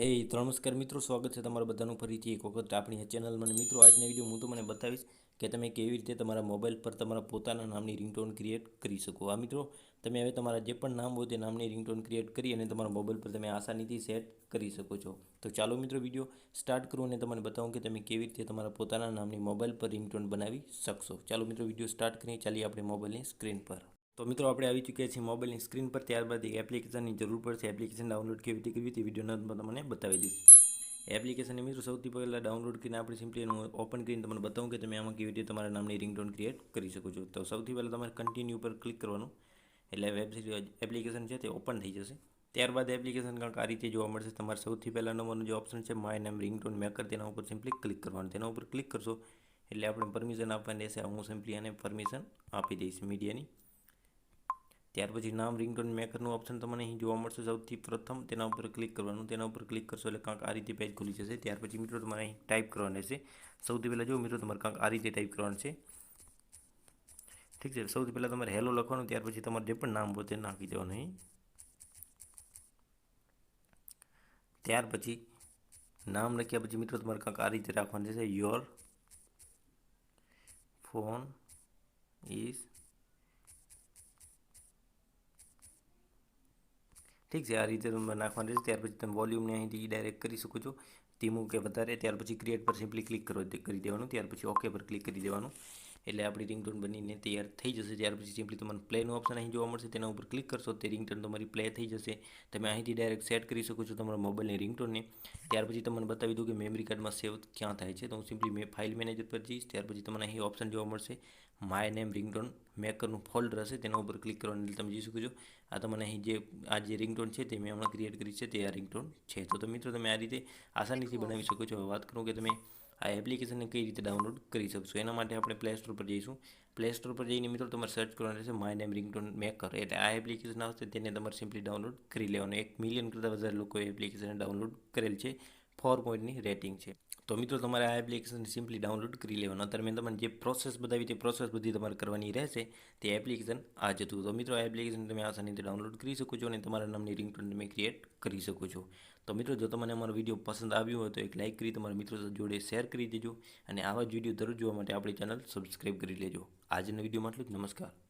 હે તો નમસ્કાર મિત્રો, સ્વાગત છે તમારા બધાનું ફરીથી એક વખત આપણી ચેનલમાં મને મિત્રો, આજના વીડિયો હું તમને બતાવીશ કે તમે કેવી રીતે તમારા મોબાઈલ પર તમારા પોતાના નામની રિંગટોન ક્રિએટ કરી શકો. આ મિત્રો, તમે હવે તમારા જે પણ નામ હોય તે નામની રિંગટોન ક્રિએટ કરી અને તમારા મોબાઈલ પર તમે આસાનીથી સેટ કરી શકો છો. તો ચાલો મિત્રો વીડિયો સ્ટાર્ટ કરું અને તમને બતાવું કે તમે કેવી રીતે તમારા પોતાના નામની મોબાઈલ પર રિંગટોન બનાવી શકશો. ચાલો મિત્રો વીડિયો સ્ટાર્ટ કરીએ. ચાલીએ આપણે મોબાઈલની સ્ક્રીન પર. તો મિત્રો, આપણે આવી ચૂક્યા છીએ મોબાઈલની સ્ક્રીન પર. ત્યારબાદ એક એપ્લિકેશનની જરૂર પડશે. એપ્લિકેશન ડાઉનલોડ કેવી રીતે કરવી તે વિડીયોના તમને બતાવી દઈશ. એપ્લિકેશનને મિત્રો, સૌથી પહેલાં ડાઉનલોડ કરીને આપણે સિમ્પલી એનું ઓપન કરીને તમને બતાવું કે તમે આમાં કેવી રીતે તમારા નામની રિંગટોન ક્રિએટ કરી શકો છો. તો સૌથી પહેલાં તમારે કન્ટિન્યુ પર ક્લિક કરવાનું. એટલે વેબસાઇટ એપ્લિકેશન છે તે ઓપન થઈ જશે. ત્યારબાદ એપ્લિકેશન કંઈક આ રીતે જોવા મળશે. તમારે સૌથી પહેલાં નંબરનો જે ઓપ્શન છે માય નેમ રિંગટોન મેકર તેના ઉપર સિમ્પલી ક્લિક કરવાનું. તેના ઉપર ક્લિક કરશો એટલે આપણે પરમિશન આપવાની રહેશે. હું સિમ્પલી આને પરમિશન આપી દઈશ મીડિયાની ત્યાર પછી નામ રિંગટોન મેકરનું ઓપ્શન તમને અહીં જોવા મળશે. સૌથી પ્રથમ તેના ઉપર ક્લિક કરવાનું. તેના ઉપર ક્લિક કરશો એટલે કાંક આ રીતે પેજ ખુલી જશે. ત્યાર પછી મિત્રો તમારે અહીં ટાઈપ કરવાનું રહેશે. સૌથી પહેલાં જો મિત્રો તમારે કાંક આ રીતે ટાઈપ કરવાનું છે. ઠીક છે? સૌથી પહેલાં તમારે હેલો લખવાનું. ત્યાર પછી તમારે જે પણ નામ હોય તે નાખી દેવાનું અહીં. ત્યાર પછી નામ લખ્યા પછી મિત્રો તમારે કાંક આ રીતે રાખવાનું રહેશે. યોર ફોન ઇઝ ઠીક છે, આ રીતે તમે નાખવાનું રહેશે, ત્યાર પછી તમે વોલ્યુમને અહીંથી ડાયરેક્ટ કરી શકો છો. ધીમું કે વધારે, ત્યાર પછી ક્રિએટ પર સિમ્પલી ક્લિક કરો કરી દેવાનું, ત્યાર પછી ઓકે પર ક્લિક કરી દેવાનું. એટલે આપણી રિંગટોન બનીને તૈયાર થઈ જશે. ત્યાર પછી સિમ્પલી તમને પ્લેનું ઓપ્શન અહીં જોવા મળશે. તેના ઉપર ક્લિક કરશો તે રિંગટોન તમારી પ્લે થઈ જશે. તમે અહીંથી ડાયરેક્ટ સેટ કરી શકો છો તમારા મોબાઈલની રિંગટોનને ત્યાર પછી તમને બતાવી દઉં કે મેમરી કાર્ડમાં સેવ ક્યાં થાય છે. તો હું સિમ્પલી મેં ફાઇલ મેનેજર પર જઈશ. ત્યાર પછી તમને અહીં ઓપ્શન જોવા મળશે. માય નેમ રિંગટોન મેકરનું ફોલ્ડર હશે. તેના ઉપર ક્લિક કરવાનું તમે જોઈ શકો છો. આ તમને અહીં જે આ જે રિંગટોન છે તે મેં હમણાં ક્રિએટ કરી છે. તે આ રિંગટોન છે. તો મિત્રો તમે આ રીતે આસાનીથી બનાવી શકો છો. વાત કરું કે તમે આ એપ્લિકેશનને કઈ રીતે ડાઉનલોડ કરી શકશો? એના માટે આપણે પ્લે સ્ટોર પર જઈશું. પ્લે સ્ટોર પર જઈને મિત્રો તમારે સર્ચ કરવાનું રહેશે માય નેમ રિંગટોન મેકર એટલે આ એપ્લિકેશન આવશે, તેને તમારે સિમ્પલી ડાઉનલોડ કરી લેવાનું. એક મિલિયન કરતાં વધારે લોકોએ એપ્લિકેશન ડાઉનલોડ કરેલ છે. ફોર પોઈન્ટની રેટિંગ છે. તો મિત્રો, તમારે આ એપ્લિકેશન સિમ્પલી ડાઉનલોડ કરી લેવાનું. અત્યારે મેં તમને જે પ્રોસેસ બતાવી તે પ્રોસેસ બધી તમારે કરવાની રહેશે. તે એપ્લિકેશન આ જ હતું. તો મિત્રો, આ એપ્લિકેશન તમે આસાનીથી ડાઉનલોડ કરી શકો છો અને તમારા નામની રિંગટોન તમે ક્રિએટ કરી શકો છો. તો મિત્રો, જો તમને અમારો વીડિયો પસંદ આવ્યો હોય, તો એક લાઇક કરી, તમારા મિત્રો જોડે શેર કરી દેજો અને આવા જ વીડિયો દરરોજ જોવા માટે આપણી ચેનલ સબસ્ક્રાઈબ કરી લેજો. આજના વિડીયોમાં એટલું જ. નમસ્કાર.